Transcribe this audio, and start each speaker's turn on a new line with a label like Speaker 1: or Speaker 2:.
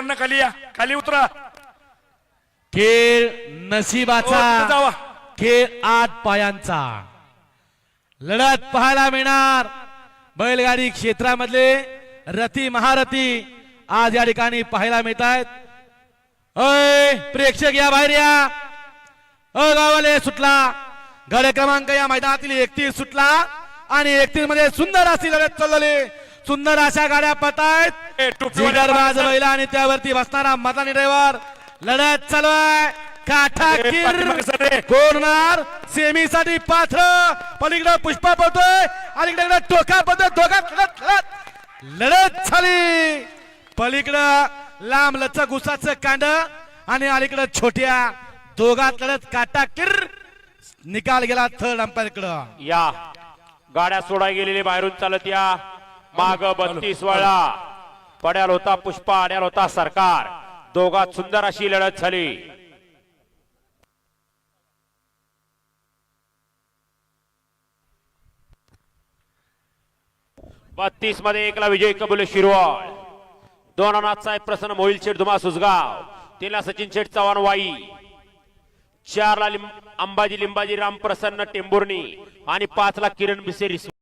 Speaker 1: खाली या. खाली उतरा.
Speaker 2: खेळ
Speaker 1: हो,
Speaker 2: नशिबाचा
Speaker 1: जावा.
Speaker 2: खेळ आठ पायांचा. लढत पाहायला मिळणार. बैलगाडी क्षेत्रामधले रथी महारथी आज या ठिकाणी पाहायला मिळत आहेत अय प्रेक्षक या बाहेर या. अ गावाले सुटला. गड क्रमांक या मैदानातील एकतीस सुटला आणि एकतीसमध्ये सुंदर अशी लढत चालवली सुंदर अशा गाड्या पतायत. जिगरबाज
Speaker 1: माणसं.
Speaker 2: बैला आणि त्यावरती बसणारा मतानी ड्रायव्हर. लढत चालू आहे. काठाकीर होणार सेमी साठी पात्र. पलीकडे पुष्पा पडतोय. आणि इकडे टोका पडतोय. दोघात लढत झाली. पलीकडं लांब लचक उसाचं कांड आणि अलीकडं छोट्या दोघात लढत. काटाकीर निकाल गेला थर्ड अंपायर कडं
Speaker 3: या. गाड्या सोडा गेलेले बाहेरून चालत या. माग बत्तीस वळा. पड्याल होता पुष्पा आड्याल होता सरकार. दोघात सुंदर अशी लढत झाली. बत्तीसमध्ये एकला विजय कबुल शिरवाळ. दोन अनाथचा एक प्रसन्न मोहिल शेठ धुमा सुसगाव तीनला सचिन शेठ चव्हाण वाई. चारला लिंब अंबाजी लिंबाजी रामप्रसन्न टेंभुर्णी. आणि पाचला किरण बिसेरी